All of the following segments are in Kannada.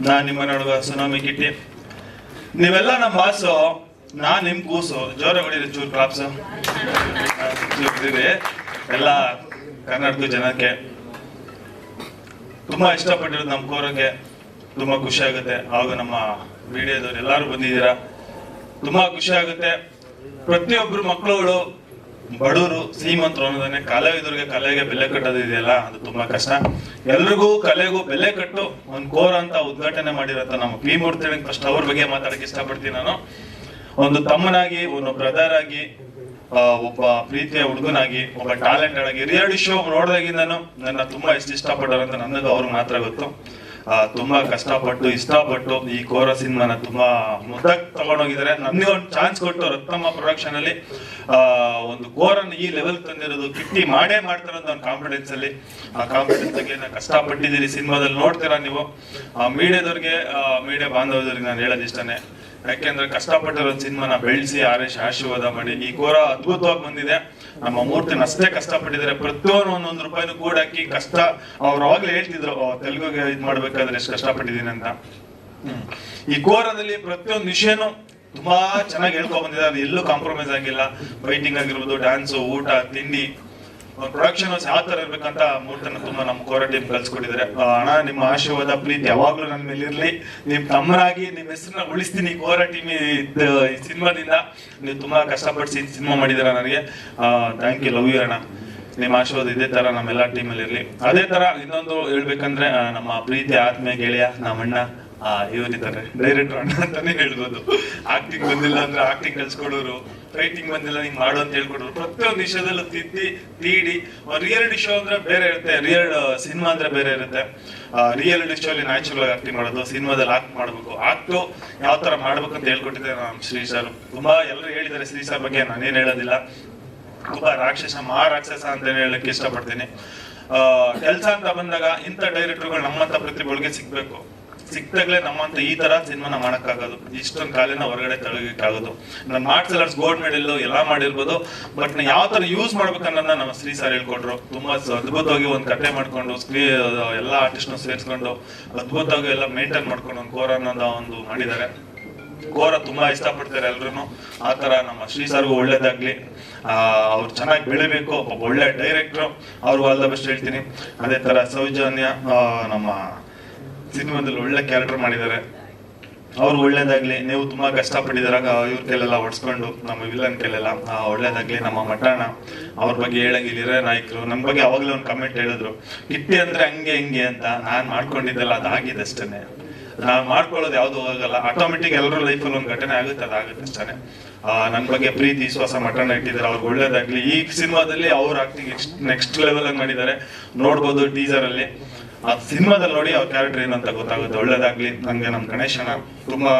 ನಾನ್ ನಿಮ್ಮ ನೋಡುವ ಸುನಾಮಿ ಕಿಟ್ಟಿ ನೀವೆಲ್ಲ ನಮ್ಮ ಬಾಸು ನಾನು ನಿಮ್ ಕೂಸು. ಜೋರ ಹೊಡಿರಿ, ಚೂರ್ ಕ್ಲಾಪ್ಸ್ ಎಲ್ಲ ಕನ್ನಡದ ಜನಕ್ಕೆ ತುಂಬಾ ಇಷ್ಟಪಟ್ಟಿರೋದು ನಮ್ಮ ಕೋರಕ್ಕೆ. ತುಂಬಾ ಖುಷಿ ಆಗುತ್ತೆ. ಹಾಗೂ ನಮ್ಮ ವಿಡಿಯೋದವ್ರು ಎಲ್ಲರೂ ಬಂದಿದ್ದೀರಾ. ತುಂಬಾ ಖುಷಿ ಆಗುತ್ತೆ. ಪ್ರತಿಯೊಬ್ರು ಮಕ್ಕಳುಗಳು ಬಡವರು ಶ್ರೀಮಂತರು ಅನ್ನೋದನ್ನೇ ಕಲಾವಿದರಿಗೆ ಕಲೆಗೆ ಬೆಲೆ ಕಟ್ಟೋದಿದೆಯಲ್ಲ ಅದು ತುಂಬಾ ಕಷ್ಟ. ಎಲ್ರಿಗೂ ಕಲೆಗೂ ಬೆಲೆ ಕಟ್ಟು ಒಂದು ಕೋರ್ ಅಂತ ಉದ್ಘಾಟನೆ ಮಾಡಿರೋಂಥ ನಮ್ಮ ಪಿ ಮೂರ್ತಿ ಫಸ್ಟ್ ಅವ್ರ ಬಗ್ಗೆ ಮಾತಾಡಕ್ಕೆ ಇಷ್ಟಪಡ್ತೀನಿ ನಾನು. ಒಂದು ತಮ್ಮನಾಗಿ, ಒಂದು ಬ್ರದರ್ ಆಗಿ ಒಬ್ಬ ಪ್ರೀತಿಯ ಹುಡುಗನಾಗಿ, ಒಬ್ಬ ಟ್ಯಾಲೆಂಟ್ ಆಗಿ ರಿಯಾಲಿಟಿ ಶೋ ನೋಡಿದಾಗಿಂದನು ನನ್ನ ತುಂಬಾ ಇಷ್ಟ ಇಷ್ಟಪಟ್ಟರು ಅಂತ ನನಗೂ ಅವ್ರಿಗೆ ಮಾತ್ರ ಗೊತ್ತು. ತುಂಬಾ ಕಷ್ಟಪಟ್ಟು ಇಷ್ಟಪಟ್ಟು ಈ ಕೋರ ಸಿನಿಮಾನ ತುಂಬಾ ಮುದ್ದಾಗಿ ತಗೊಂಡೋಗಿದ್ದಾರೆ. ನನಗೆ ಒಂದು ಚಾನ್ಸ್ ಕೊಟ್ಟು ರತ್ನಮ್ಮ ಪ್ರೊಡಕ್ಷನ್ ಅಲ್ಲಿ ಒಂದು ಕೋರನ್ನು ಈ ಲೆವೆಲ್ ತಂದಿರೋದು ಕಿಟ್ಟಿ ಮಾಡೇ ಮಾಡ್ತಾರೆ ಅಂತ ಒಂದು ಕಾನ್ಫಿಡೆನ್ಸ್ ಅಲ್ಲಿ. ಆ ಕಾನ್ಫಿಡೆನ್ಸ್ ಬಗ್ಗೆ ಕಷ್ಟಪಟ್ಟಿದ್ದೀರಿ ಸಿನಿಮಾದಲ್ಲಿ ನೋಡ್ತೀರಾ ನೀವು? ಆ, ಮೀಡಿಯಾದವ್ರಿಗೆ ಮೀಡಿಯಾ ಬಾಂಧವ್ಯದವ್ರಿಗೆ ನಾನು ಹೇಳೋದು ಇಷ್ಟನೇ. ಯಾಕೆಂದ್ರೆ ಕಷ್ಟಪಟ್ಟಿರೋ ಸಿನಿಮಾನ ಬೆಳೆಸಿ, ಆರೇಶ್ ಆಶೀರ್ವಾದ ಮಾಡಿ ಈ ಕೋರ ಅದ್ಭುತವಾಗಿ ಬಂದಿದೆ. ನಮ್ಮ ಮೂರ್ತಿನ ಅಷ್ಟೇ ಕಷ್ಟ ಪಟ್ಟಿದ್ದಾರೆ ಪ್ರತಿಯೊಂದು ಒಂದೊಂದು ರೂಪಾಯಿನೂ ಕೂಡ ಹಾಕಿ ಕಷ್ಟ. ಅವ್ರು ಅವಾಗ್ಲೇ ಹೇಳ್ತಿದ್ರು "ಓ, ತೆಲುಗುಗೆ ಇದ್ ಮಾಡ್ಬೇಕಾದ್ರೆ ಎಷ್ಟು ಪಟ್ಟಿದ್ದೀನಿ ಅಂತ. ಈ ಕೋರದಲ್ಲಿ ಪ್ರತಿಯೊಂದು ವಿಷಯನೂ ತುಂಬಾ ಚೆನ್ನಾಗಿ ಹೇಳ್ಕೊಂಡ್ ಬಂದಿದ್ದಾರೆ ಅದು ಎಲ್ಲೂ ಕಾಂಪ್ರಮೈಸ್ ಆಗಿಲ್ಲ. ಫೈಟಿಂಗ್ ಆಗಿರ್ಬೋದು ಡ್ಯಾನ್ಸು ಊಟ ತಿಂಡಿ. ಪ್ರೊಡಕ್ಷನ್ ಯಾವ ತರ ಇರ್ಬೇಕಂತ ಮೂರ್ತನ ತುಂಬಾ ನಮ್ಮ ಕೋರ ಟೀಮ್ ಕಲ್ಸ್ಕೊಟ್ಟಿದ್ದಾರೆ ಅಣ್ಣ, ನಿಮ್ಮ ಆಶೀರ್ವಾದ, ಪ್ರೀತಿ ಯಾವಾಗ್ಲೂ ನನ್ನ ಮೇಲೆ ಇರ್ಲಿ. ನಿಮ್ ತಮ್ಮನಾಗಿ ನಿಮ್ ಹೆಸರನ್ನ ಉಳಿಸ್ತೀನಿ ಕೋರ ಟೀಮ್ ಈ ಸಿನಿಮಾದಿಂದ. ನೀವು ತುಂಬಾ ಕಷ್ಟಪಡಿಸಿ ಸಿನಿಮಾ ಮಾಡಿದಾರ ನನಗೆ. ಥ್ಯಾಂಕ್ ಯು ಲವ್ ಯು ಅಣ್ಣ. ನಿಮ್ಮ ಆಶೀರ್ವಾದ ಇದೇ ತರ ನಮ್ಮೆಲ್ಲ ಅಲ್ಲಿ ಇರ್ಲಿ. ಅದೇ ತರ ಇನ್ನೊಂದು ಹೇಳ್ಬೇಕಂದ್ರೆ ನಮ್ಮ ಪ್ರೀತಿ ಆತ್ಮೀಯ ಗೆಳೆಯ ನಮ್ಮಣ್ಣ ಇವರಿದ್ದಾರೆ. ಡೈರೆಕ್ಟರ್ ಅಣ್ಣ ಅಂತಾನೆ ಹೇಳ್ಬೋದು. ಆಕ್ಟಿಂಗ್ ಬಂದಿಲ್ಲ ಅಂದ್ರೆ ಆಕ್ಟಿಂಗ್ ಕಲ್ಸ್ಕೊಡೋರು ಫೈಟಿಂಗ್ ಬಂದಿಲ್ಲ ಹಿಂಗ್ ಮಾಡು ಅಂತ ಹೇಳ್ಕೊಟ್ರು. ಪ್ರತಿಯೊಂದು ವಿಷಯದಲ್ಲೂ ತಿದ್ದಿ ತೀಡಿ ರಿಯಾಲಿಟಿ ಶೋ ಅಂದ್ರೆ ಬೇರೆ ಇರುತ್ತೆ. ರಿಯಲ್ ಸಿನಿಮಾ ಅಂದ್ರೆ ಬೇರೆ ಇರುತ್ತೆ. ರಿಯಾಲಿಟಿ ಶೋ ಅಲ್ಲಿ ನ್ಯಾಚುರಲ್ ಆಗಿ ಆಕ್ಟಿಂಗ್ ಮಾಡೋದು ಸಿನಿಮಾದಲ್ಲಿ ಆಕ್ಟ್ ಮಾಡ್ಬೇಕು. ಆಕ್ಟು ಯಾವ ತರ ಮಾಡ್ಬೇಕು ಅಂತ ಹೇಳ್ಕೊಟ್ಟಿದ್ದೆ ನಮ್ಮ ಶ್ರೀ ಸರ್ ತುಂಬಾ ಎಲ್ಲರೂ ಹೇಳಿದ್ದಾರೆ ಶ್ರೀ ಸರ್ ಬಗ್ಗೆ, ನಾನೇನ್ ಹೇಳೋದಿಲ್ಲ. ತುಂಬಾ ರಾಕ್ಷಸ, ಮಹಾ ರಾಕ್ಷಸ ಅಂತ ಹೇಳಕ್ ಇಷ್ಟಪಡ್ತೀನಿ. ಕೆಲಸ ಅಂತ ಬಂದಾಗ ಇಂಥ ಡೈರೆಕ್ಟರ್ಗಳು ನಮ್ಮಂತ ಪ್ರತಿಭೆಗಳಿಗೆ ಸಿಗ್ಬೇಕು. ಸಿಕ್ತಾಗ್ಲೇ ನಮ್ಮಂತ ಈ ತರ ಸಿನಿಮಾನ ಮಾಡಕ್ಕಾಗೋದು. ಇಷ್ಟೊಂದು ಕಾಲಿನ ಹೊರಗಡೆ ತಳಗಕ್ಕಾಗೋದು ನಾನು ಮಾರ್ಕ್ಸ್ ಗೋಲ್ಡ್ ಮೆಡಲ್ ಎಲ್ಲಾ ಮಾಡಿರ್ಬೋದು ಬಟ್ ಯಾವ ತರ ಯೂಸ್ ಮಾಡ್ಬೇಕನ್ನೋದನ್ನ ನಮ್ಮ ಶ್ರೀ ಸರ್ ಹೇಳ್ಕೊಟ್ರು. ತುಂಬಾ ಅದ್ಭುತವಾಗಿ ಒಂದ್ ಕಟ್ಟೆ ಮಾಡ್ಕೊಂಡು ಸ್ಕ್ರೀ ಎಲ್ಲ ಆರ್ಟಿಸ್ಟ್ ಸೇರಿಸ್ಕೊಂಡು ಅದ್ಭುತವಾಗಿ ಎಲ್ಲ ಮೇಂಟೈನ್ ಮಾಡ್ಕೊಂಡು ಒಂದು ಕೋರ ಅನ್ನೋದ ಒಂದು ಮಾಡಿದ್ದಾರೆ. ಕೋರ ತುಂಬಾ ಇಷ್ಟಪಡ್ತಾರೆ ಎಲ್ರು ಆ ತರ ನಮ್ಮ ಶ್ರೀ ಸರ್ಗೂ ಒಳ್ಳೇದಾಗ್ಲಿ. ಆ, ಅವ್ರು ಚೆನ್ನಾಗಿ ಬೆಳಿಬೇಕು ಒಬ್ಬ ಒಳ್ಳೆ ಡೈರೆಕ್ಟ್ರು ಅವ್ರಿಗೂ ಆಲ್ ದ ಬೆಸ್ಟ್ ಹೇಳ್ತೀನಿ. ಅದೇ ತರ ಸೌಜನ್ಯ ನಮ್ಮ ಸಿನಿಮಾದಲ್ಲಿ ಒಳ್ಳೆ ಕ್ಯಾರೆಕ್ಟರ್ ಮಾಡಿದ್ದಾರೆ. ಅವ್ರು ಒಳ್ಳೇದಾಗ್ಲಿ ನೀವು ತುಂಬಾ ಕಷ್ಟಪಟ್ಟಿದ್ದೀರ ಇವ್ರ ಕೈಲೆಲ್ಲ ಹೊಡ್ಸ್ಕೊಂಡು ನಮ್ಮ ವಿಲನ್ ಕೈಲೆಲ್ಲ ಆ, ಒಳ್ಳೇದಾಗ್ಲಿ ನಮ್ಮ ಮಠಾಣ ಅವ್ರ ಬಗ್ಗೆ ಹೇಳಂಗಿಲ್ಲ ನಾಯಕರು. ನಮ್ಮ ಬಗ್ಗೆ ಅವಾಗ್ಲೇ ಒಂದು ಕಮೆಂಟ್ ಹೇಳಿದ್ರು. ಕಿಟ್ಟಿ ಅಂದ್ರೆ ಹಂಗೆ ಹಿಂಗೆ ಅಂತ ನಾನ್ ಮಾಡ್ಕೊಂಡಿದ್ದೆಲ್ಲ ಅದಾಗಿದೆ ಅಷ್ಟೇನೆ. ನಾನ್ ಮಾಡ್ಕೊಳ್ಳೋದು ಯಾವ್ದು ಹೋಗಲ್ಲ ಆಟೋಮೆಟಿಕ್ ಎಲ್ಲರ ಲೈಫಲ್ಲಿ ಒಂದು ಘಟನೆ ಆಗುತ್ತೆ ಅದಾಗುತ್ತೆ ಅಷ್ಟೇ ನನ್ನ ಬಗ್ಗೆ ಪ್ರೀತಿ ವಿಶ್ವಾಸ ಮಠಣ ಇಟ್ಟಿದ್ದಾರೆ. ಅವ್ರಿಗೆ ಒಳ್ಳೇದಾಗ್ಲಿ. ಈ ಸಿನಿಮಾದಲ್ಲಿ ಅವ್ರ ಆಕ್ಟಿಂಗ್ ನೆಕ್ಸ್ಟ್ ಲೆವೆಲ್ ಆಗಿ ಮಾಡಿದ್ದಾರೆ. ನೋಡ್ಬೋದು ಟೀಸರ್ ಅಲ್ಲಿ. ಆ ಸಿನಿಮಾದಲ್ಲಿ ನೋಡಿ ಅವ್ರ ಕ್ಯಾರೆಕ್ಟರ್ ಏನಂತ ಗೊತ್ತಾಗುತ್ತೆ. ಒಳ್ಳೇದಾಗ್ಲಿ, ನಂಗೆ ನಮ್ ಗಣೇಶನ ತುಂಬಾ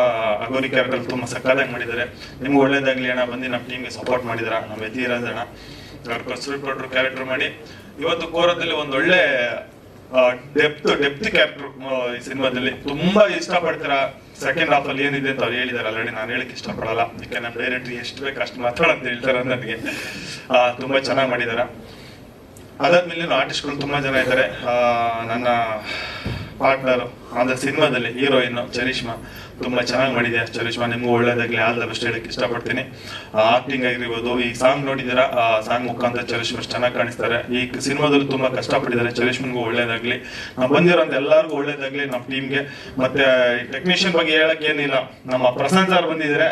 ಅಗೋರಿ ಕ್ಯಾರೆಕ್ಟರ್ ತುಂಬಾ ಸಕ್ಕತ್ತಾಗಿ ಮಾಡಿದ್ದಾರೆ. ನಿಮ್ಗೆ ಒಳ್ಳೇದಾಗ್ಲಿ ಅಣ್ಣ ಬಂದು ನಮ್ಮ ಟೀಮ್ಗೆ ಸಪೋರ್ಟ್ ಮಾಡಿದ್ರ, ನಮ್ಮ ಯತಿರಾಜ್ ಅಣ್ಣ. ಕ್ಯಾರೆಕ್ಟರ್ ಮಾಡಿ. ಇವತ್ತು ಕೋರದಲ್ಲಿ ಒಂದ್ ಒಳ್ಳೆ ಡೆಪ್ತ್ ಡೆಪ್ತ್ ಕ್ಯಾರೆಕ್ಟರ್ ಈ ಸಿನಿಮಾದಲ್ಲಿ. ತುಂಬಾ ಇಷ್ಟಪಡ್ತೀರ? ಸೆಕೆಂಡ್ ಹಾಫ್ ಅಲ್ಲಿ ಏನಿದೆ ಅಂತ ಅವ್ರು ಹೇಳಿದಾರೆ ಆಲ್ರೆಡಿ ನಾನು ಹೇಳಕ್ ಇಷ್ಟಪಡಲ್ಲ. ಯಾಕೆ ನಮ್ಮ ಡೈರೆಕ್ಟ್ರಿ ಎಷ್ಟು ಬೇಕು ಅಷ್ಟು ಮಾತಾಡಂತ ಹೇಳ್ತಾರೆ ನನಗೆ. ತುಂಬಾ ಚೆನ್ನಾಗಿ ಮಾಡಿದಾರ. ಅದಾದ್ಮೇಲೆ ಆರ್ಟಿಸ್ಟ್ಗಳು ತುಂಬಾ ಜನ ಇದ್ದಾರೆ. ನನ್ನ ಪಾರ್ಟ್ನರ್ ಅಂದ್ರೆ ಸಿನಿಮಾದಲ್ಲಿ ಹೀರೋಯಿನ್ ಚರಿಷ್ಮಾ ತುಂಬಾ ಚೆನ್ನಾಗಿ ಮಾಡಿದೆ ಚರಿಷ್ಮಾ, ನಿಮ್ಗೂ ಒಳ್ಳೇದಾಗ್ಲಿ. ಆಲ್ ದ ಬೆಸ್ಟ್ ಹೇಳಕ್ ಇಷ್ಟಪಡ್ತೀನಿ. ಆಕ್ಟಿಂಗ್ ಆಗಿರ್ಬೋದು, ಈ ಸಾಂಗ್ ನೋಡಿದಿರ ಆ ಸಾಂಗ್ ಮುಖಾಂತರ ಚರಿಷ್ಮಾ ಚೆನ್ನಾಗಿ ಕಾಣಿಸ್ತಾರೆ. ಈ ಸಿನಿಮಾದಲ್ಲಿ ತುಂಬಾ ಕಷ್ಟಪಟ್ಟಿದ್ದಾರೆ. ಚರಿಷ್ಮನ್ಗೂ ಒಳ್ಳೇದಾಗ್ಲಿ. ನಾವು ಬಂದಿರೋಂತ ಎಲ್ಲರಿಗೂ ಒಳ್ಳೇದಾಗ್ಲಿ ನಮ್ಮ ಟೀಮ್ಗೆ ಮತ್ತೆ ಟೆಕ್ನಿಷಿಯನ್ ಬಗ್ಗೆ ಹೇಳಕ್ ಏನಿಲ್ಲ. ನಮ್ಮ ಪ್ರಸಾದ್ ಸರ್ ಬಂದಿದ್ರೆ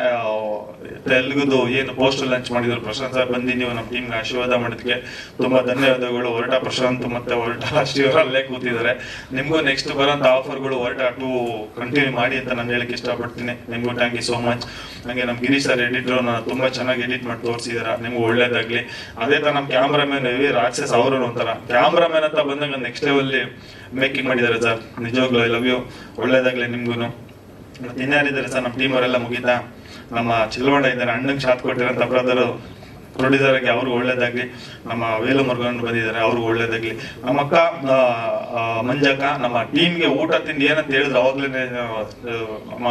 ತೆಲುಗುದು ಏನು ಪೋಸ್ಟರ್ ಲಾಂಚ್ ಮಾಡಿದ್ರು. ಪ್ರಶಾಂತ್ ಸರ್ ಬಂದು ನೀವು ನಮ್ಮ ಟೀಮ್ಗೆ ಆಶೀರ್ವಾದ ಮಾಡಿದಕ್ಕೆ ತುಂಬಾ ಧನ್ಯವಾದಗಳು. ಹೊರಟ ಪ್ರಶಾಂತ್ ಮತ್ತೆ ಹೊರಟ ಶಿವರ ಅಲ್ಲೇ ಕೂತಿದ್ದಾರೆ. ನಿಮ್ಗೂ ನೆಕ್ಸ್ಟ್ ಬರೋಂತ ಆಫರ್ಗಳು ಹೊರಟ ಟು ಕಂಟಿನ್ಯೂ ಮಾಡಿ ಅಂತ ನಾನು ಹೇಳಕ್ ಇಷ್ಟಪಡ್ತೀನಿ. ನಿಮ್ಗೂ ಥ್ಯಾಂಕ್ ಯು ಸೋ ಮಚ್ ನಂಗೆ ನಮ್ ಗಿರೀಶ್ ಸರ್ ಎಡಿಟರ್ ತುಂಬಾ ಚೆನ್ನಾಗಿ ಎಡಿಟ್ ಮಾಡಿ ತೋರಿಸಿದಾರ. ನಿಮ್ಗೆ ಒಳ್ಳೇದಾಗ್ಲಿ. ಅದೇ ತರ ನಮ್ಮ ಕ್ಯಾಮ್ರಾಮನ್ ವಿ ರಾಕ್ಷಸ್ ಅವರು ಒಂಥರ ಕ್ಯಾಮ್ರಾಮನ್ ಅಂತ ಬಂದಾಗ ನೆಕ್ಸ್ಟ್ ಲೆವೆಲ್ ಮೇಕಿಂಗ್ ಮಾಡಿದ್ದಾರೆ ಸರ್ ನಿಜವಾಗ್ಲೂ ಐ ಲವ್ ಯು ಒಳ್ಳೇದಾಗ್ಲಿ ನಿಮ್ಗೂ ಮತ್ತೆ ಇನ್ಯಾರಿದ್ದಾರೆ ಸರ್ ನಮ್ಮ ಟೀಮ್ ಅವರೆಲ್ಲ ಮುಗಿತಾ? ನಮ್ಮ ಚಿಲ್ವಂಡ ಇದ್ದಾರೆ, ಅಣ್ಣಂಗೆ ಶಾತ್ ಕೊಟ್ಟಿರೋಂಥ ಬ್ರದರು ಪ್ರೊಡ್ಯೂಸರ್ ಆಗಿ ಅವ್ರಿಗೂ ಒಳ್ಳೇದಾಗ್ಲಿ, ನಮ್ಮ ವೇಲು ಮುರುಗನ್ ಬಂದಿದ್ದಾರೆ ಅವ್ರಿಗೂ ಒಳ್ಳೇದಾಗ್ಲಿ. ನಮ್ಮ ಅಕ್ಕ ಮಂಜಕ್ಕ, ನಮ್ಮ ಟೀಮ್ಗೆ ಊಟ ತಿಂಡಿ ಏನಂತ ಹೇಳಿದ್ರು, ಅವಾಗ್ಲೇ ನಮ್ಮ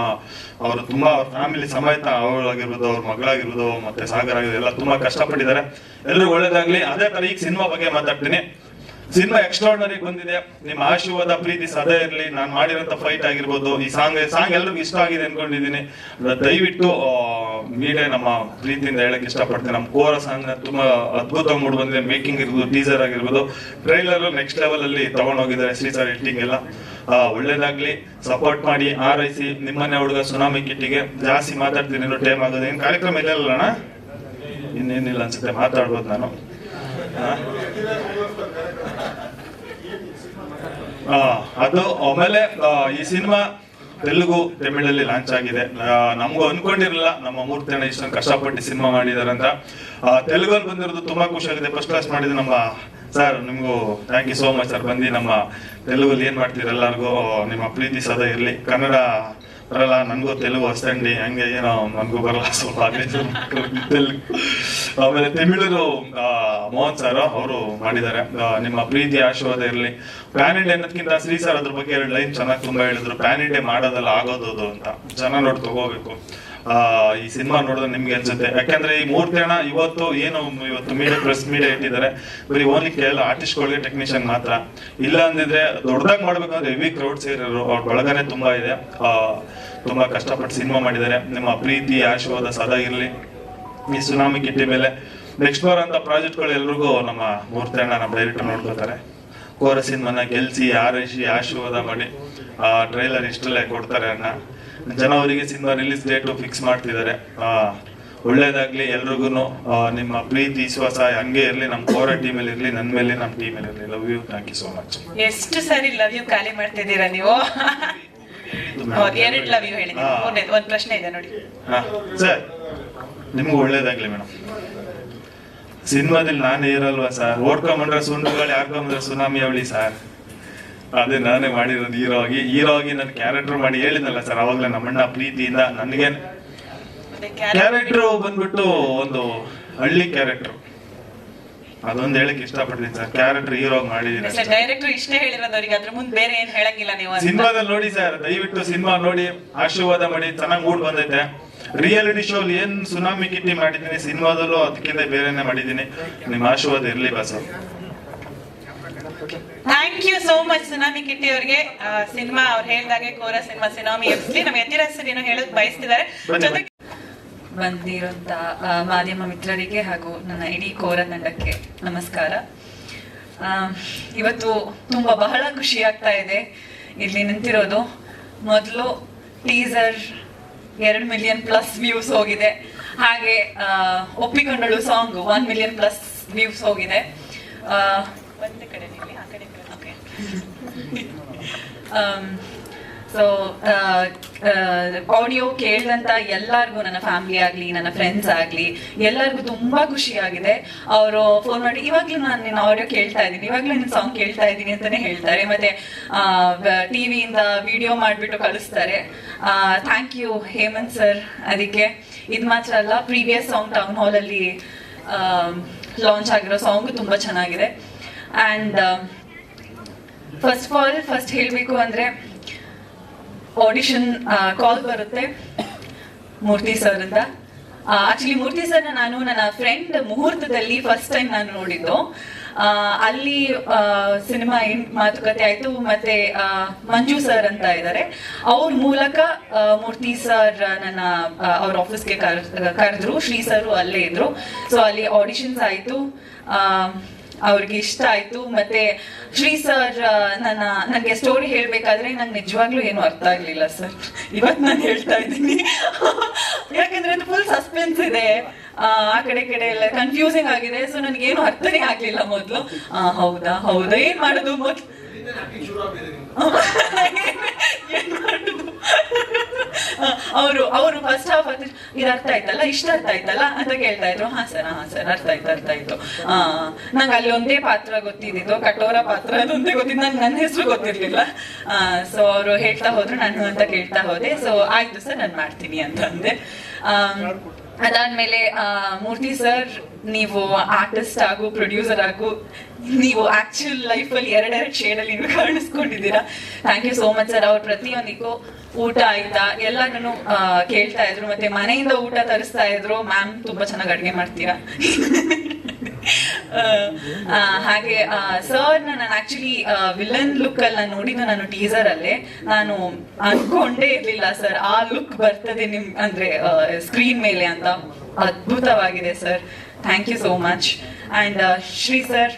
ಅವರು ತುಂಬಾ ಅವ್ರ ಫ್ಯಾಮಿಲಿ ಸಮೇತ ಅವಳಾಗಿರ್ಬೋದು, ಅವ್ರ ಮಗಳಾಗಿರ್ಬೋದು, ಮತ್ತೆ ಸಾಗರ್ ಆಗಿರ್ಬೋದು, ಎಲ್ಲ ತುಂಬಾ ಕಷ್ಟಪಟ್ಟಿದ್ದಾರೆ. ಎಲ್ರಿಗೂ ಒಳ್ಳೇದಾಗ್ಲಿ. ಅದೇ ತರ ಈಗ ಸಿನಿಮಾ ಬಗ್ಗೆ ಮಾತಾಡ್ತೀನಿ. ಸಿನಿಮಾ ಎಕ್ಸ್ಟ್ರಾರ್ಡನರಿ ಬಂದಿದೆ. ನಿಮ್ಮ ಆಶೀರ್ವಾದ, ಪ್ರೀತಿ ಸದಾ ಇರಲಿ. ನಾನು ಮಾಡಿರೋಂಥ ಫೈಟ್ ಆಗಿರ್ಬೋದು. ಈ ಸಾಂಗ್ ಸಾಂಗ್ ಎಲ್ಲರಿಗೂ ಇಷ್ಟ ಆಗಿದೆ ಅನ್ಕೊಂಡಿದ್ದೀನಿ. ದಯವಿಟ್ಟು ಮೀಡಿಯಾ ನಮ್ಮ ಪ್ರೀತಿಯಿಂದ ಹೇಳಕ್ ಇಷ್ಟಪಡ್ತೀನಿ. ನಮ್ಮ ಕೋರ ಸಾಂಗ್ ತುಂಬಾ ಅದ್ಭುತವಾಗಿ ಮೂಡ್ ಬಂದಿದೆ. ಮೇಕಿಂಗ್ ಇರ್ಬೋದು ಟೀಸರ್ ಆಗಿರ್ಬೋದು. ಟ್ರೈಲರ್ ನೆಕ್ಸ್ಟ್ ಲೆವೆಲ್ ಅಲ್ಲಿ ತಗೊಂಡೋಗಿದ್ದಾರೆ ಸೀಸರ್ ಎಡಿಟಿಂಗ್ ಎಲ್ಲ. ಒಳ್ಳೇದಾಗ್ಲಿ. ಸಪೋರ್ಟ್ ಮಾಡಿ, ಆರೈಸಿ. ನಿಮ್ಮನೆ ಹುಡುಗ ಸುನಾಮಿ ಕಿಟ್ಟಿಗೆ. ಜಾಸ್ತಿ ಮಾತಾಡ್ತೀನಿ ಟೈಮ್ ಆಗೋದು. ಏನು ಕಾರ್ಯಕ್ರಮ ಇಲ್ಲ ಅಣ್ಣ ಇನ್ನೇನಿಲ್ಲ ಅನ್ಸುತ್ತೆ. ಮಾತಾಡ್ಬೋದು ನಾನು. ಅದು ಆಮೇಲೆ ಈ ಸಿನಿಮಾ ತೆಲುಗು ತಮಿಳಲ್ಲಿ ಲಾಂಚ್ ಆಗಿದೆ. ನಮಗೂ ಅನ್ಕೊಂಡಿರಲಿಲ್ಲ. ನಮ್ಮ ಮೂರ್ತಿ ಜನ ಇಷ್ಟೊಂದು ಕಷ್ಟಪಟ್ಟು ಸಿನಿಮಾ ಮಾಡಿದಾರೆ ಅಂತ. ಆ, ತೆಲುಗಲ್ಲಿ ಬಂದಿರೋದು ತುಂಬಾ ಖುಷಿ ಆಗಿದೆ ಫಸ್ಟ್ ಕ್ಲಾಸ್ ಮಾಡಿದ ನಮ್ಮ ಸರ್ ನಿಮಗೂ thank you so much sir ಬಂದು ನಮ್ಮ ತೆಲುಗಲ್ಲಿ ಏನ್ ಮಾಡ್ತೀರ ಎಲ್ಲರಿಗೂ ನಿಮ್ಮ ಪ್ರೀತಿ ಸದಾ ಇರಲಿ. ಕನ್ನಡ ಬರಲ್ಲ ನನಗೂ ತೆಲುಗು ಅಷ್ಟಂಗಡಿ ಹಂಗೆ ಏನೋ ನನಗೂ ಬರಲ್ಲ ಸ್ವಲ್ಪ ಆಮೇಲೆ ತಮಿಳರು ಆ, ಮೋಹನ್ ಸರ್ ಅವರು ಮಾಡಿದ್ದಾರೆ. ನಿಮ್ಮ ಪ್ರೀತಿ ಆಶೀರ್ವಾದ ಇರಲಿ. ಪ್ಯಾನ್ ಇಂಡಿಯಾ ಅನ್ನೋದಕ್ಕಿಂತ ಶ್ರೀ ಸರ್ ಅದ್ರ ಬಗ್ಗೆ ಎರಡು ಲೈನ್ ಚೆನ್ನಾಗಿ ತುಂಬಾ ಹೇಳಿದ್ರು. ಪ್ಯಾನ್ ಇಂಡಿಯಾ ಮಾಡೋದಲ್ಲ ಆಗೋದು ಅಂತ. ಜನ ನೋಡಿ ತಗೋಬೇಕು. ಈ ಸಿನಿಮಾ ನೋಡಿದ್ರೆ ನಿಮ್ಗೆ ಅನ್ಸುತ್ತೆ. ಯಾಕಂದ್ರೆ ಈ ಮೂರ್ತಿ ಅಣ್ಣ ಇವತ್ತು ಏನು ಇವತ್ತು ಮೀಡಿಯಾ ಪ್ರೆಸ್ ಮೀಡಿಯಾ ಇಟ್ಟಿದ್ದಾರೆ ಬರೀ ಓನ್ಲಿ ಆರ್ಟಿಸ್ಟ್ ಆರ್ಟಿಸ್ಟ್ಗಳಿಗೆ ಟೆಕ್ನಿಷಿಯನ್ ಮಾತ್ರ. ಇಲ್ಲ ಅಂದಿದ್ರೆ ದೊಡ್ಡದಾಗಿ ಮಾಡ್ಬೇಕಂದ್ರೆ ಹೆವಿ ಕ್ರೌಡ್ ಸೇರಿರೋ ಅವ್ರ ಬಳಗನೆ ತುಂಬಾ ಇದೆ. ಆ, ತುಂಬಾ ಕಷ್ಟಪಟ್ಟು ಸಿನಿಮಾ ಮಾಡಿದ್ದಾರೆ. ನಿಮ್ಮ ಪ್ರೀತಿ ಆಶೀರ್ವಾದ ಸದಾ ಇರಲಿ. ಈ ಸುನಾಮಿ ಕಿಟ್ಟಿ ಮೇಲೆ ನೆಕ್ಸ್ಟ್ ಬಾರ್ ಅಂತ ಪ್ರಾಜೆಕ್ಟ್ಗಳು ಎಲ್ರಿಗೂ ನಮ್ಮ ಮೂರ್ತಿ ಅಣ್ಣ ನಮ್ಮ ಡೈರೆಕ್ಟರ್ ನೋಡ್ಕೋತಾರೆ ಕೋರ ಸಿನಿಮಾನ ಗೆಲ್ಸಿ ಆರೈಸಿ ಆಶೀರ್ವಾದ ಮಾಡಿ ಆ ಟ್ರೈಲರ್ ಇಷ್ಟಲ್ಲೇ ಕೊಡ್ತಾರೆ ಅಣ್ಣ ಜನವರಿಗೆ ಸಿನಿಮಾ ರಿಲೀಸ್ ಡೇಟು ಫಿಕ್ಸ್ ಮಾಡ್ತಿದ್ದಾರೆ. ಒಳ್ಳೇದಾಗ್ಲಿ ಎಲ್ರಿಗೂ ನಿಮ್ಮ ಪ್ರೀತಿ ವಿಶ್ವಾಸ ಹಂಗೆ ಇರಲಿ ನಮ್ಮ ಕೋರ ಟೀಮ್ ಅಲ್ಲಿ ಇರಲಿ ನನ್ನ ಮೇಲೆ ನಮ್ಮ ಅಲ್ಲಿ ಇರಲಿ. Love you thank you so much ಎಷ್ಟು ಸರಿ ಲವ್ ಯು ಖಾಲಿ ಮಾಡ್ತಿದ್ದೀರಾ ನೀವು? ಎರಡು ಲವ್ ಯು ಹೇಳಿ. ಒಂದ್ ಪ್ರಶ್ನೆ ಇದೆ ನೋಡಿ. ಸರ್ ನಿಮ್ಗೆ ಒಳ್ಳೇದಾಗ್ಲಿ ಮೇಡಮ್. ಸಿನಿಮಾದಲ್ಲಿ ನಾನೇ ಇರಲ್ವಾ ಸರ್? ಓಡ್ಕೊಂಬಂದ್ರೆ ಸುಂಡುಗಳು ಯಾಕೊಂಬಂದ್ರೆ ಸುನಾಮಿ ಅವಳಿ ಸರ್. ಅದೇ ನಾನೇ ಮಾಡಿರೋದು ಹೀರೋ ಆಗಿ ಹೀರೋ ಆಗಿ ನನ್ನ ಕ್ಯಾರೆಕ್ಟರ್ ಮಾಡಿ ಹೇಳಿದ್ನಲ್ಲ ಸರ್ ಅವಾಗಲೇ ನಮ್ಮಣ್ಣ ಪ್ರೀತಿಯಿಂದ ನನಗೆ. ಕ್ಯಾರೆಕ್ಟರ್ ಬಂದ್ಬಿಟ್ಟು ಒಂದು ಹಳ್ಳಿ ಕ್ಯಾರೆಕ್ಟರ್ ಅದೊಂದು ಹೇಳಕ್ ಇಷ್ಟಪಡ್ತೀನಿ ಸರ್ ಕ್ಯಾರೆಕ್ಟರ್ ಹೀರೋ ಮಾಡಿದೀನಿ ಡೈರೆಕ್ಟರ್ ಇಷ್ಟೇ ಹೇಳಿರೋದು ಅವ್ರಿಗೆ ಅದ್ರ ಮುಂದೆ ಬೇರೆ ಏನ್ ಹೇಳಂಗಿಲ್ಲ ನೀವು ಸಿನಿಮಾದಲ್ಲಿ ನೋಡಿ ಸರ್ ದಯವಿಟ್ಟು ಸಿನಿಮಾ ನೋಡಿ ಆಶೀರ್ವಾದ ಮಾಡಿ ಚೆನ್ನಾಗಿ ಮೂಡ್ ಬಂದೈತೆ. ರಿಯಾಲಿಟಿ ಶೋ ಅಲ್ಲಿ ಏನ್ ಸುನಾಮಿ ಕಿಟ್ಟಿ ಮಾಡಿದ್ದೀನಿ ಸಿನಿಮಾದಲ್ಲೂ ಅದಕ್ಕಿಂತ ಬೇರೆನೆ ಮಾಡಿದ್ದೀನಿ. ನಿಮ್ಮ ಆಶೀರ್ವಾದ ಇರ್ಲಿ bus thank you so much Tsunami Kitty ಅವರಿಗೆ. ಸಿನಿಮಾ ಅವ್ರು ಹೇಳ್ದಾಗೆ ಕೋರ ಸಿನಿಮಾ ಸಿನಾಮಿ ಎಫ್ಲಿ ನಮ್ಮ ಎತ್ತಿರ ಹೆಸರು ಏನೋ ಹೇಳಕ್ ಬಯಸ್ತಿದ್ದಾರೆ ಜೊತೆಗೆ ಬಂದಿರುವಂತ ಮಾಧ್ಯಮ ಮಿತ್ರರಿಗೆ ಹಾಗೂ ನನ್ನ ಇಡೀ ಕೋರ ತಂಡಕ್ಕೆ ನಮಸ್ಕಾರ. ಆ, ಇವತ್ತು ತುಂಬಾ ಬಹಳ ಖುಷಿ ಆಗ್ತಾ ಇದೆ ಇಲ್ಲಿ ನಿಂತಿರೋದು. ಮೊದಲು ಟೀಸರ್ ಎರಡು ಮಿಲಿಯನ್ ಪ್ಲಸ್ ವ್ಯೂಸ್ ಹೋಗಿದೆ. ಹಾಗೆ ಒಪ್ಪಿಕೊಂಡಳು song one million plus views ಹೋಗಿದೆ. ಒಂದೇ ಕಡೆ ನಿಲ್ಲಿ, ಆ ಕಡೆ ಈ ಕಡೆ, okay. ಸೊ ಆಡಿಯೋ ಕೇಳಿದಂತ ಎಲ್ಲರಿಗೂ ನನ್ನ ಫ್ಯಾಮಿಲಿ ಆಗಲಿ, ನನ್ನ ಫ್ರೆಂಡ್ಸ್ ಆಗಲಿ, ಎಲ್ಲರಿಗೂ ತುಂಬ ಖುಷಿಯಾಗಿದೆ. ಅವರು ಫೋನ್ ಮಾಡಿ, ಇವಾಗಲೂ ನಾನು ನಿನ್ನ ಆಡಿಯೋ ಕೇಳ್ತಾ ಇದ್ದೀನಿ, ಇವಾಗಲೂ ನಿನ್ನ ಸಾಂಗ್ ಕೇಳ್ತಾ ಇದ್ದೀನಿ ಅಂತಲೇ ಹೇಳ್ತಾರೆ. ಮತ್ತೆ ಟಿವಿಯಿಂದ ವಿಡಿಯೋ ಮಾಡಿಬಿಟ್ಟು ಕಳಿಸ್ತಾರೆ. ಥ್ಯಾಂಕ್ ಯು ಹೇಮಂತ್ ಸರ್ ಅದಕ್ಕೆ, ಇದು ಮಾತ್ರ ಅಲ್ಲ ಪ್ರೀವಿಯಸ್ ಸಾಂಗ್ ಟೌನ್ ಹಾಲಲ್ಲಿ ಲಾಂಚ್ ಆಗಿರೋ ಸಾಂಗ್ ತುಂಬ ಚೆನ್ನಾಗಿದೆ. And first of all first ಹೇಳಬೇಕು ಅಂದ್ರೆ ಆಡಿಷನ್ ಕಾಲ್ ಬರುತ್ತೆ ಮೂರ್ತಿ ಸರ್ ಅಂತ ಆಕ್ಚುಲಿ ಮೂರ್ತಿ ಸರ್ನ ನಾನು ನನ್ನ ಫ್ರೆಂಡ್ ಮುಹೂರ್ತದಲ್ಲಿ ಫಸ್ಟ್ ಟೈಮ್ ನಾನು ನೋಡಿದ್ದು. ಅಲ್ಲಿ ಸಿನಿಮಾ ಮಾತುಕತೆ ಆಯ್ತು ಮತ್ತೆ ಮಂಜು ಸರ್ ಅಂತ ಇದ್ದಾರೆ ಅವ್ರ ಮೂಲಕ ಮೂರ್ತಿ ಸರ್ ನನ್ನ ಅವ್ರ ಆಫೀಸ್ಗೆ ಕರೆದ್ರು. ಶ್ರೀ ಸರ್ ಅಲ್ಲೇ ಇದ್ರು. ಸೊ ಅಲ್ಲಿ ಆಡಿಷನ್ಸ್ ಆಯ್ತು. ಅವ್ರಿಗೆ ಇಷ್ಟ ಆಯ್ತು. ಮತ್ತೆ ಶ್ರೀ ಸರ್ ನನ್ನ ನನಗೆ ಸ್ಟೋರಿ ಹೇಳ್ಬೇಕಾದ್ರೆ ನಂಗೆ ನಿಜವಾಗ್ಲೂ ಏನು ಅರ್ಥ ಆಗ್ಲಿಲ್ಲ ಸರ್. ಇವತ್ತು ನಾನು ಹೇಳ್ತಾ ಇದ್ದೀನಿ. ಯಾಕಂದ್ರೆ ಅದು ಫುಲ್ ಸಸ್ಪೆನ್ಸ್ ಇದೆ. ಆ ಕಡೆ ಕಡೆ ಎಲ್ಲ ಕನ್ಫ್ಯೂಸಿಂಗ್ ಆಗಿದೆ. ಸೊ ಏನು ಅರ್ಥನೇ ಆಗ್ಲಿಲ್ಲ ಮೊದಲು. ಹೌದಾ ಹೌದಾ ಏನ್ ಮಾಡೋದು ಮೊದ್ಲು? ಏನ್ ಮಾಡುದು? ಅವರು ಅವರು ಫಸ್ಟ್ ಹಾಫ್ ಇದು ಅರ್ಥ ಆಯ್ತಲ್ಲ ಇಷ್ಟ ಅರ್ಥ ಆಯ್ತಲ್ಲ ಅಂತ ಕೇಳ್ತಾ ಇದ್ರು. ಹಾ ಸರ್ ಹಾ ಸರ್ ಅರ್ಥ ಆಯ್ತು ಅರ್ಥ ಆಯ್ತು. ಆ, ನಂಗೆ ಅಲ್ಲಿ ಒಂದೇ ಪಾತ್ರ ಗೊತ್ತಿದ್ದು ಕಟೋರ ಪಾತ್ರ ಅದೊಂದೇ ಗೊತ್ತಿದ್ದು. ನಂಗೆ ನನ್ನ ಹೆಸರು ಗೊತ್ತಿರ್ಲಿಲ್ಲ. ಸೊ ಅವರು ಹೇಳ್ತಾ ಹೋದ್ರು, ನಾನು ಅಂತ ಕೇಳ್ತಾ ಹೋದೆ. ಸೊ ಆಯ್ತು ಸರ್ ನಾನು ಮಾಡ್ತೀನಿ ಅಂತ ಅಂದೆ. ಅದಾದ್ಮೇಲೆ ಮೂರ್ತಿ ಸರ್ ನೀವು ಆರ್ಟಿಸ್ಟ್ ಆಗು ಪ್ರೊಡ್ಯೂಸರ್ ಆಗು, ನೀವು ಆಕ್ಚುಲ್ ಲೈಫಲ್ಲಿ ಎರಡೆರಡು ಶೇಡಲ್ಲಿ ನೀವು ಕಾಣಿಸ್ಕೊಂಡಿದ್ದೀರಾ? Thank you so much sir ಅವ್ರ ಪ್ರತಿಯೊಂದಿಗೂ ಊಟ ಆಯ್ತಾ? ಎಲ್ಲಾನು ಕೇಳ್ತಾ ಇದ್ರು, ಮತ್ತೆ ಮನೆಯಿಂದ ಊಟ ತರಿಸ್ತಾ ಇದ್ರು ಮ್ಯಾಮ್ ತುಂಬಾ ಚೆನ್ನಾಗಿ ಅಡುಗೆ ಮಾಡ್ತೀರಾ? ಹಾಗೆ ಸರ್ ನಾನು ಆಕ್ಚುಲಿ ವಿಲನ್ ಲುಕ್ ಅಲ್ಲಿ ನಾನು ನೋಡಿದ್ದು ನಾನು ಟೀಸರ್ ಅಲ್ಲೇ. ನಾನು ಅನ್ಕೊಂಡೇ ಇರ್ಲಿಲ್ಲ ಸರ್ ಆ ಲುಕ್ ಬರ್ತದೆ ನಿಮ್, ಅಂದ್ರೆ ಸ್ಕ್ರೀನ್ ಮೇಲೆ ಅಂತ. ಅದ್ಭುತವಾಗಿದೆ sir Thank you so much. And uh, Shri sir,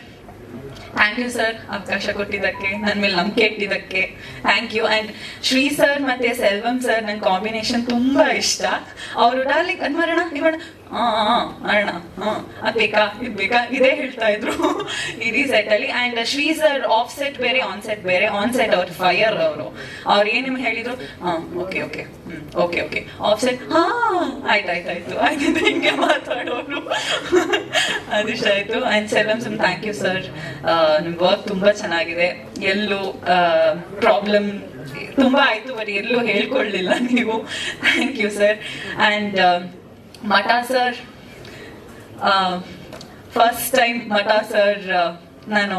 thank you sir ಅವಕಾಶ ಕೊಟ್ಟಿದ್ದಕ್ಕೆ ನನ್ನ ಮೇಲೆ ನಂಬಿಕೆ ಇಟ್ಟಿದ್ದಕ್ಕೆ. Thank you and Shri sir ಮತ್ತೆ ಸೆಲ್ವಂ ಸರ್ ನನ್ನ ಕಾಂಬಿನೇಷನ್ ತುಂಬಾ ಇಷ್ಟ. ಅವರು ಡಾರ್ಲಿಂಗ್ ಅದ್ ಮರಣ ಹಾ ಮಾಡೋಣ. ಹಾ ಅದ್ ಬೇಕಾ, ಇದು ಬೇಕಾ? ಇದೇ ಹೇಳ್ತಾ ಇದ್ರು. ಇಡೀ ಸೆಟ್ ಅಲ್ಲಿ. And Shri sir off set ಬೇರೆ ಆನ್ ಸೆಟ್ ಬೇರೆ. ಆನ್ ಸೆಟ್ ಅವ್ರ ಫೈರ್ ಅವರು. ಅವ್ರು ಏನು ನಿಮ್ಗೆ ಹೇಳಿದ್ರು? ಹಾ okay okay hmm okay okay off set ಹಾ, ಆಯ್ತು ಆಯ್ತು ಆಯ್ತು. ಆಯ್ತು ಹಿಂಗೆ ಮಾತಾಡೋರು. ಅದಿಷ್ಟ ಆಯ್ತು. And Selvam some thank you sir ನಿಮ್ ವರ್ಕ್ ತುಂಬಾ ಚೆನ್ನಾಗಿದೆ. ಎಲ್ಲೂ ಪ್ರಾಬ್ಲಮ್ ತುಂಬಾ ಆಯ್ತು ಬಟ್ ಎಲ್ಲೂ ಹೇಳ್ಕೊಳ್ಳಿಲ್ಲ ನೀವು. Thank you sir and Mata sir first time Mata sir ನಾನು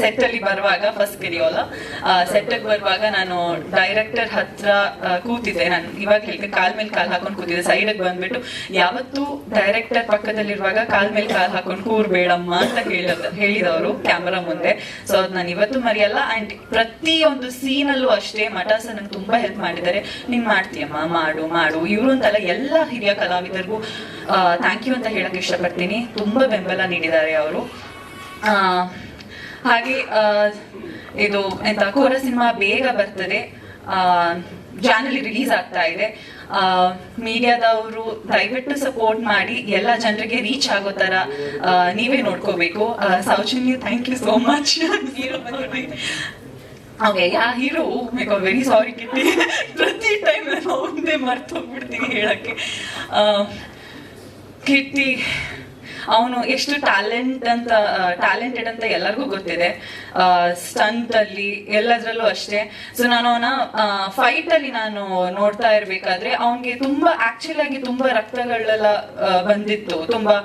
ಸೆಟ್ ಅಲ್ಲಿ ಬರುವಾಗ ಫಸ್ಟ್ ಕಿರಿಯೋಲ ಸೆಟ್ ಬರುವಾಗ ನಾನು ಡೈರೆಕ್ಟರ್ ಹತ್ರ ಕೂತಿದ್ದೆ. ನಾನು ಇವಾಗ ಹೇಳಿದ್ರೆ ಕಾಲ್ ಮೇಲೆ ಕಾಲ್ ಹಾಕೊಂಡು ಕೂತಿದ್ದೆ. ಸೈಡ್ ಬಂದ್ಬಿಟ್ಟು ಯಾವತ್ತು ಡೈರೆಕ್ಟರ್ ಪಕ್ಕದಲ್ಲಿರುವಾಗ ಕಾಲ್ ಮೇಲೆ ಕಾಲ್ ಹಾಕೊಂಡು ಕೂರ್ಬೇಡಮ್ಮ ಅಂತ ಹೇಳಿದ ಹೇಳಿದವರು ಕ್ಯಾಮರಾ ಮುಂದೆ. ಸೊ ಅದ್ ನಾನು ಇವತ್ತು ಮರೆಯಲ್ಲ. ಅಂಡ್ ಪ್ರತಿಯೊಂದು ಸೀನ್ ಅಲ್ಲೂ ಅಷ್ಟೇ ಮಠ ಸರ್ ನಂಗೆ ತುಂಬಾ ಹೆಲ್ಪ್ ಮಾಡಿದ್ದಾರೆ. ನೀನ್ ಮಾಡ್ತೀಯಮ್ಮ? ಮಾಡು ಮಾಡು. ಇವರು ಅಂತಲ್ಲ ಎಲ್ಲ ಹಿರಿಯ ಕಲಾವಿದರಿಗೂ ಥ್ಯಾಂಕ್ ಯು ಅಂತ ಹೇಳಕ್ ಇಷ್ಟಪಡ್ತೀನಿ. ತುಂಬಾ ಬೆಂಬಲ ನೀಡಿದ್ದಾರೆ ಅವರು. ಹಾಗೆ ಇದು ಎಂತ, ಕೋರ ಸಿನಿಮಾ ಬೇಗ ಬರ್ತದೆ. ಚಾನಲ್ ರಿಲೀಸ್ ಆಗ್ತಾ ಇದೆ. ಮೀಡಿಯಾದವರು ದಯವಿಟ್ಟು ಸಪೋರ್ಟ್ ಮಾಡಿ, ಎಲ್ಲ ಜನರಿಗೆ ರೀಚ್ ಆಗೋ ತರ ನೀವೇ ನೋಡ್ಕೋಬೇಕು. Soujanya thank you so much hero ಹೋಗ್ಬೇಕು ವೆರಿ ಸಾರಿ ಕಿಟ್ಟಿ. ಪ್ರತಿ ಟೈಮ್ ನಾನು ಮರ್ತೋಗ್ಬಿಡ್ತೀನಿ ಹೇಳಕ್ಕೆ. ಕಿಟ್ಟಿ ಅವನು ಎಷ್ಟು ಟ್ಯಾಲೆಂಟ್ ಅಂತ ಟ್ಯಾಲೆಂಟೆಡ್ ಅಂತ ಎಲ್ಲರಿಗೂ ಗೊತ್ತಿದೆ. ಸ್ಟಂಟ್ ಅಲ್ಲಿ, ಎಲ್ಲದ್ರಲ್ಲೂ ಅಷ್ಟೇ. ಸೊ ನಾನು ಅವನ ಫೈಟ್ ಅಲ್ಲಿ ನಾನು ನೋಡ್ತಾ ಇರ್ಬೇಕಾದ್ರೆ, ಅವನ್ಗೆ ತುಂಬಾ ಆಕ್ಚುಲ್ ಆಗಿ ತುಂಬಾ ರಕ್ತಗಳೆಲ್ಲ ಬಂದಿತ್ತು. ತುಂಬಾ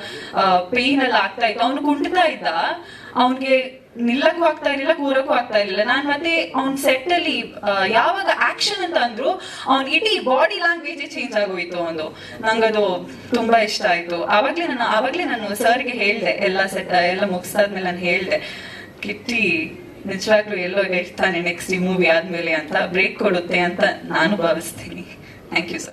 ಪೇನ್ ಎಲ್ಲ ಆಗ್ತಾ ಇತ್ತು. ಅವನು ಕುಂಟ್ತಾ ಇದ್ದ ಅವನ್ಗೆ ನಿಲ್ಲಕ್ಕೂ ಆಗ್ತಾ ಇರಲಿಲ್ಲ, ಕೂರಕ್ಕೂ ಆಗ್ತಾ ಇರ್ಲಿಲ್ಲ. ನಾನ್ ಮತ್ತೆ ಅವ್ನ್ ಸೆಟ್ ಅಲ್ಲಿ ಯಾವಾಗ ಆಕ್ಷನ್ ಅಂತ ಅಂದ್ರು, ಅವ್ನ್ ಇಡೀ ಬಾಡಿ ಲ್ಯಾಂಗ್ವೇಜ್ ಚೇಂಜ್ ಆಗೋಯ್ತು ಒಂದು ನಂಗದು ತುಂಬಾ ಇಷ್ಟ ಆಯ್ತು. ಆವಾಗ್ಲೇ ನಾನು ಆವಾಗ್ಲೇ ನಾನು ಸರ್ಗೆ ಹೇಳ್ದೆ, ಎಲ್ಲ ಸೆಟ್ ಎಲ್ಲ ಮುಗಿಸಾದ್ಮೇಲೆ ನಾನು ಹೇಳ್ದೆ, ಕಿಟ್ಟಿ, ನಿಜವಾಗ್ಲೂ ಎಲ್ಲೋ ಹೇಳ್ತಾನೆ ನೆಕ್ಸ್ಟ್ ಈ ಮೂವಿ ಆದ್ಮೇಲೆ ಅಂತ ಬ್ರೇಕ್ ಕೊಡುತ್ತೆ ಅಂತ ನಾನು ಭಾವಿಸ್ತೀನಿ. Thank you sir